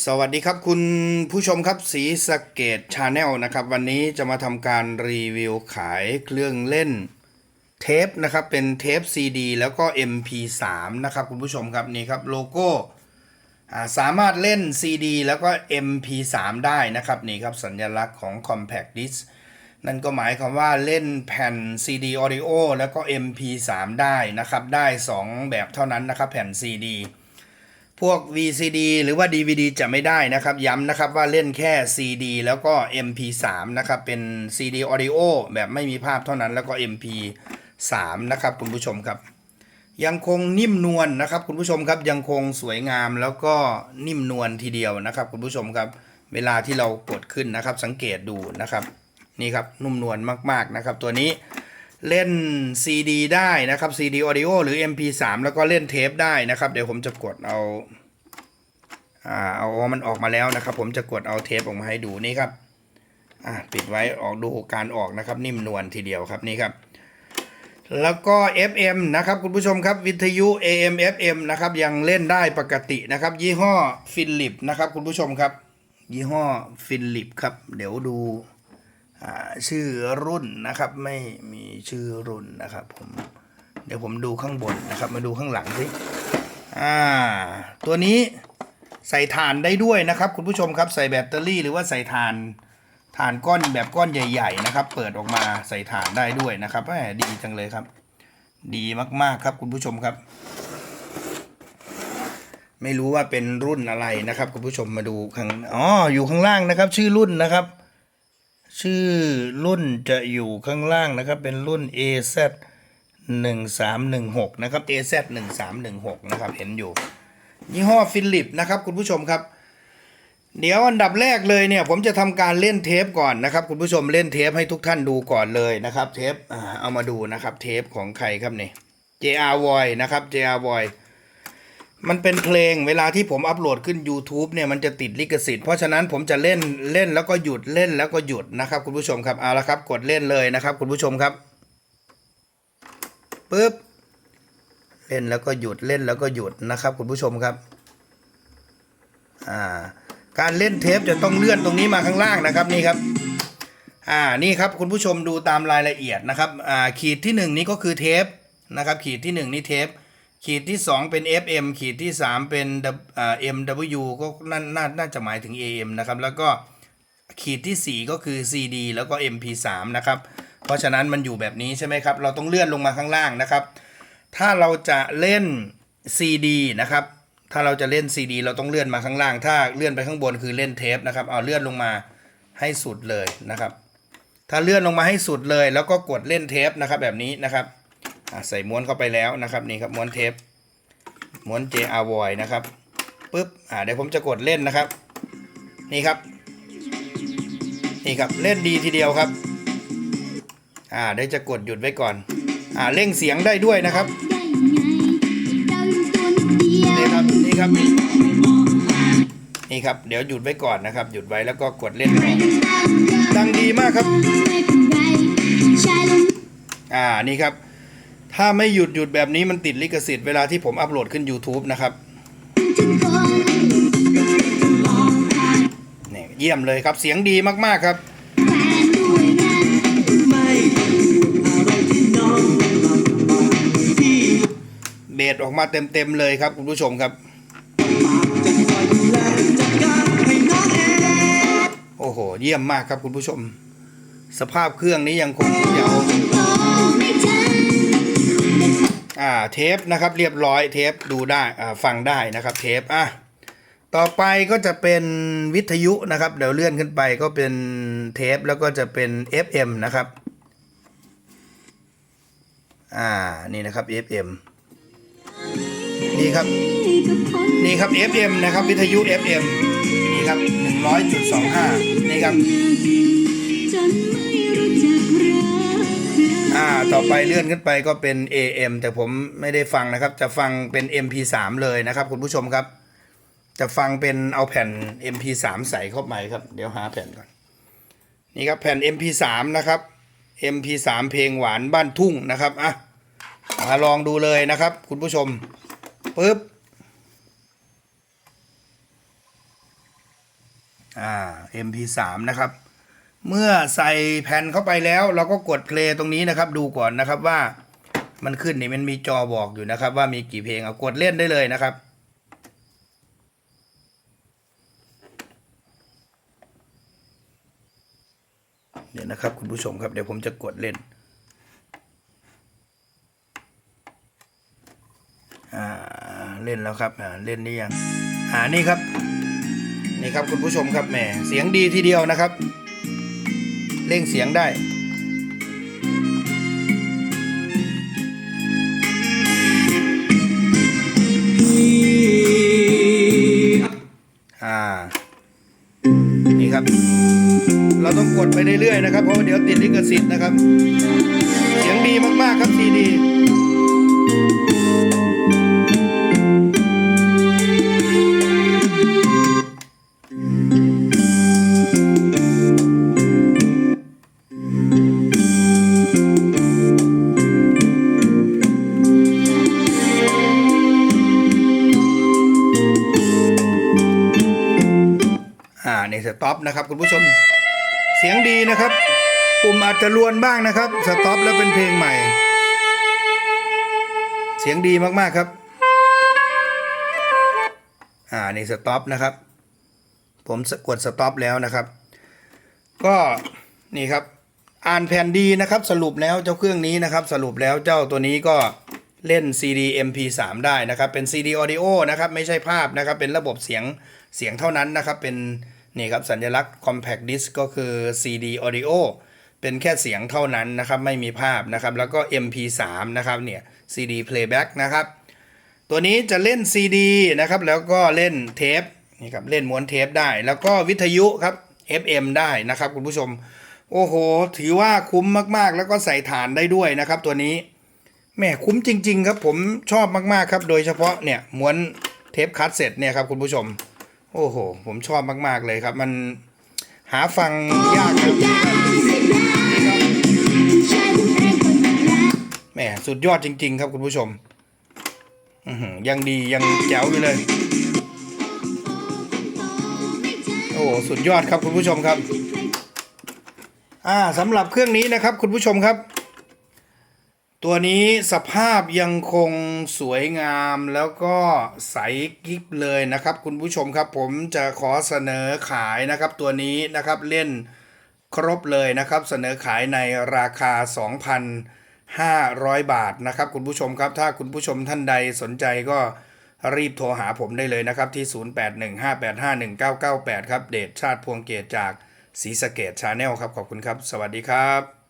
สวัสดีครับคุณผู้ชมครับสีสเกตชาแนลนะครับ วันนี้จะมาทำการรีวิวขายเครื่องเล่นเทปนะครับ เป็นเทป CD แล้วก็ MP3 นะครับคุณผู้ชมครับนี่ครับโลโก้สามารถเล่น CD แล้วก็ MP3 ได้นะครับนี่ครับสัญลักษณ์ของ Compact Disc นั่นก็หมายความว่าเล่นแผ่น CD Audio แล้วก็ MP3 ได้นะครับ ได้ 2 แบบเท่านั้นนะครับแผ่น CD พวก VCD หรือว่า DVD จะไม่ได้นะครับ ย้ำนะครับว่าเล่นแค่ CD แล้วก็ MP3 นะครับ เป็น CD Audio แบบไม่มีภาพเท่านั้นแล้วก็ MP3 นะครับคุณผู้ชมครับ ยังคงนิ่มนวลนะครับคุณผู้ชมครับยังคงสวยงามแล้วก็นิ่มนวลทีเดียวนะครับ คุณผู้ชมครับ เวลาที่เรากดขึ้นนะครับ สังเกตดูนะครับ นี่ครับนุ่มนวลมากๆนะครับ ตัวนี้ เล่น CD ได้นะครับ CD Audio หรือ MP3 แล้วก็เล่นเทปได้นะครับ เดี๋ยวผมจะกดเอาอ่าเอามันออกมาแล้วนะครับ ผมจะกดเอาเทปออกมาให้ดูนี่ครับอ่าปิดไว้ออกดูการออกนะครับ นิ่มนวลทีเดียวครับนี่ครับ แล้วก็ FM นะครับคุณผู้ชมครับวิทยุ AM FM นะครับยังเล่นได้ปกตินะครับ ยี่ห้อฟิลิปนะครับคุณผู้ชมครับ ยี่ห้อฟิลิปครับ เดี๋ยวดู ชื่อรุ่นนะครับ ไม่มีชื่อรุ่นนะครับ ผม เดี๋ยวผมดูข้างบนนะครับ มาดูข้างหลังสิอ่า ตัวนี้ใส่ถ่านได้ด้วยนะครับ คุณผู้ชมครับใส่แบตเตอรี่หรือว่าใส่ถ่านถ่านก้อนแบบก้อนใหญ่ ๆ นะครับ เปิดออกมาใส่ถ่านได้ด้วยนะครับแหมดีจังเลยครับ ดีมากๆครับคุณผู้ชมครับ ไม่รู้ว่าเป็นรุ่นอะไรนะครับ คุณผู้ชมมาดูข้างอ๋ออยู่ข้างล่างนะครับ ชื่อรุ่นนะครับ ชื่อรุ่นจะอยู่ข้างล่างนะครับ เป็นรุ่น AZ 1316 นะครับ AZ 1316 นะครับ เห็นอยู่ ยี่ห้อฟิลิปนะครับ คุณผู้ชมครับ เดี๋ยวอันดับแรกเลยเนี่ย ผมจะทำการเล่นเทปก่อนนะครับ คุณผู้ชมเล่นเทปให้ทุกท่านดูก่อนเลยนะครับ เทปเอามาดูนะครับ เทปของใครครับนี่ JR Voy นะครับ JR Voy มันเป็นเพลงเวลาที่ผมอัปโหลดขึ้น YouTube เนี่ยมันจะติดลิขสิทธิ์เพราะฉะนั้นผมจะเล่นเล่นแล้วก็หยุดเล่นแล้วก็หยุดนะครับคุณผู้ชมครับเอาละครับ กดเล่นเลยนะครับ คุณผู้ชมครับปึ๊บเล่นแล้วก็หยุดเล่นแล้วก็หยุดนะครับ คุณผู้ชมครับอ่าการเล่นเทปจะต้องเลื่อนตรงนี้มาข้างล่างนะครับนี่ครับอ่านี่ครับคุณผู้ชมดูตามรายละเอียดนะครับอ่าขีดที่หนึ่งนี้ก็คือเทปนะครับขีดที่หนึ่งนี่เทป ขีดที่ 2 เป็น FM ขีดที่ 3 เป็น MW ก็น่านาน่าจะหมายถึง AM นะครับ แล้วก็ขีดที่ 4 ก็คือ CD แล้วก็ MP3 นะครับ เพราะฉะนั้นมันอยู่แบบนี้ใช่ไหมครับ เราต้องเลื่อนลงมาข้างล่างนะครับ ถ้าเราจะเล่น CD นะครับ ถ้าเราจะเล่น CD เราต้องเลื่อนมาข้างล่าง ถ้าเลื่อนไปข้างบนคือเล่นเทปนะครับ เอาเลื่อนลงมาให้สุดเลยนะครับ ถ้าเลื่อนลงมาให้สุดเลย แล้วก็กดเล่นเทปนะครับแบบนี้นะครับ ใส่ม้วนเข้าไปแล้วนะครับนี่ครับม้วนเทปม้วน JR Voy นะครับปุ๊บอ่าเดี๋ยวผมจะกดเล่นนะครับ นี่ครับ นี่ครับเล่นดีทีเดียวครับ อ่าเดี๋ยวจะกดหยุดไว้ก่อน อ่าเร่งเสียงได้ด้วยนะครับนี่ครับนี่ครับนี่ครับเดี๋ยวหยุดไว้ก่อนนะครับ หยุดไว้แล้วก็กดเล่นดังดีมากครับ อ่านี่ครับ ถ้าไม่หยุดหยุดแบบนี้มันติดลิขสิทธิ์เวลาที่ผมอัปโหลดขึ้น YouTube นะครับนี่เยี่ยมเลยครับเสียงดีมาก ๆ ครับเบสออกมาเต็ม ๆ เลยครับ คุณผู้ชมครับ โอ้โห เยี่ยมมากครับคุณผู้ชม สภาพเครื่องนี้ยังคงเยาว อ่าเทปนะครับเรียบร้อยเทปดูได้อ่าฟังได้นะครับเทปอะต่อไปก็จะเป็นวิทยุนะครับเดี๋ยวเลื่อนขึ้นไปก็เป็นเทปแล้วก็จะเป็น FM นะครับอ่านี่นะครับ FM นี่ครับนี่ครับ FM นะครับวิทยุ FM นี่ครับ100.25นี่ครับ อ่าต่อไปเลื่อนขึ้นไปก็เป็น AM แต่ผมไม่ได้ฟังนะครับ จะฟังเป็น MP3 เลยนะครับ คุณผู้ชมครับ จะฟังเป็นเอาแผ่น MP3 ใส่เข้าไปครับ เดี๋ยวหาแผ่นก่อน นี่ครับแผ่น MP3 นะครับ MP3 เพลงหวานบ้านทุ่งนะครับอะมาลองดูเลยนะครับ คุณผู้ชมปึ๊บอ่า MP3 นะครับ เมื่อใส่แผ่นเข้าไปแล้ว เราก็กดเพลย์ตรงนี้นะครับ ดูก่อนนะครับว่ามันขึ้นนี่มันมีจอบอกอยู่นะครับ ว่ามีกี่เพลงเอากดเล่นได้เลยนะครับ เดี๋ยวนะครับ คุณผู้ชมครับเดี๋ยวผมจะกดเล่นอ่าเล่นแล้วครับอ่าเล่นนี่ยังอ่านี่ครับ นี่ครับคุณผู้ชมครับแหมเสียงดีทีเดียวนะครับ เล่งเสียงได้ อ่า นี่ครับ เราต้องกดไปเรื่อยๆนะครับ เพราะเดี๋ยวติดลิขสิทธิ์นะครับ เสียงดีมากๆครับซีดี ต็อปนะครับคุณผู้ชมเสียงดีนะครับ ปุ่มอาจจะลวนบ้างนะครับสต็อปแล้วเป็นเพลงใหม่ เสียงดีมากๆครับ อ่านี่สต็อปนะครับ ผมกดสต็อปแล้วนะครับ ก็นี่ครับ อ่านแผ่นดีนะครับ สรุปแล้วเจ้าเครื่องนี้นะครับ สรุปแล้วเจ้าตัวนี้ก็เล่น CD MP3 ได้นะครับ เป็น CD Audio นะครับ ไม่ใช่ภาพนะครับ เป็นระบบเสียงเสียงเท่านั้นนะครับ เป็น นี่ครับสัญลักษณ์ Compact Disc ก็คือ CD Audio เป็นแค่เสียงเท่านั้นนะครับ ไม่มีภาพนะครับ แล้วก็ MP3 นะครับเนี่ย CD Playback นะครับ ตัวนี้จะเล่น CD นะครับ แล้วก็เล่นเทปนี่ครับเล่นม้วนเทปได้ แล้วก็วิทยุครับ FM ได้นะครับคุณผู้ชม โอ้โห ถือว่าคุ้มมากๆ แล้วก็ใส่ฐานได้ด้วยนะครับ ตัวนี้แม่คุ้มจริง ๆ ครับผมชอบมากๆครับ โดยเฉพาะเนี่ยม้วนเทปคัสเซ็ตเนี่ยครับคุณผู้ชม โอ้โห ผมชอบมาก ๆ เลยครับ มันหาฟังยากครับแหมสุดยอดจริง ๆ ครับคุณผู้ชมยังดียังแจ๋วอยู่เลย โอ้โหสุดยอดครับคุณผู้ชมครับ อ่าสำหรับเครื่องนี้นะครับ คุณผู้ชมครับ ตัวนี้สภาพยังคงสวยงามแล้วก็ใสกิ๊บเลยนะครับ คุณผู้ชมครับผมจะขอเสนอขายนะครับ ตัวนี้นะครับเล่นครบเลยนะครับ เสนอขายในราคา 2,500 บาทนะครับ คุณผู้ชมครับ ถ้าคุณผู้ชมท่านใดสนใจก็รีบโทรหาผมได้เลยนะครับ ที่ 0815851998 ครับ เดชชาติพวงเกตจากศรีสะเกดชาแนลครับ ขอบคุณครับ สวัสดีครับ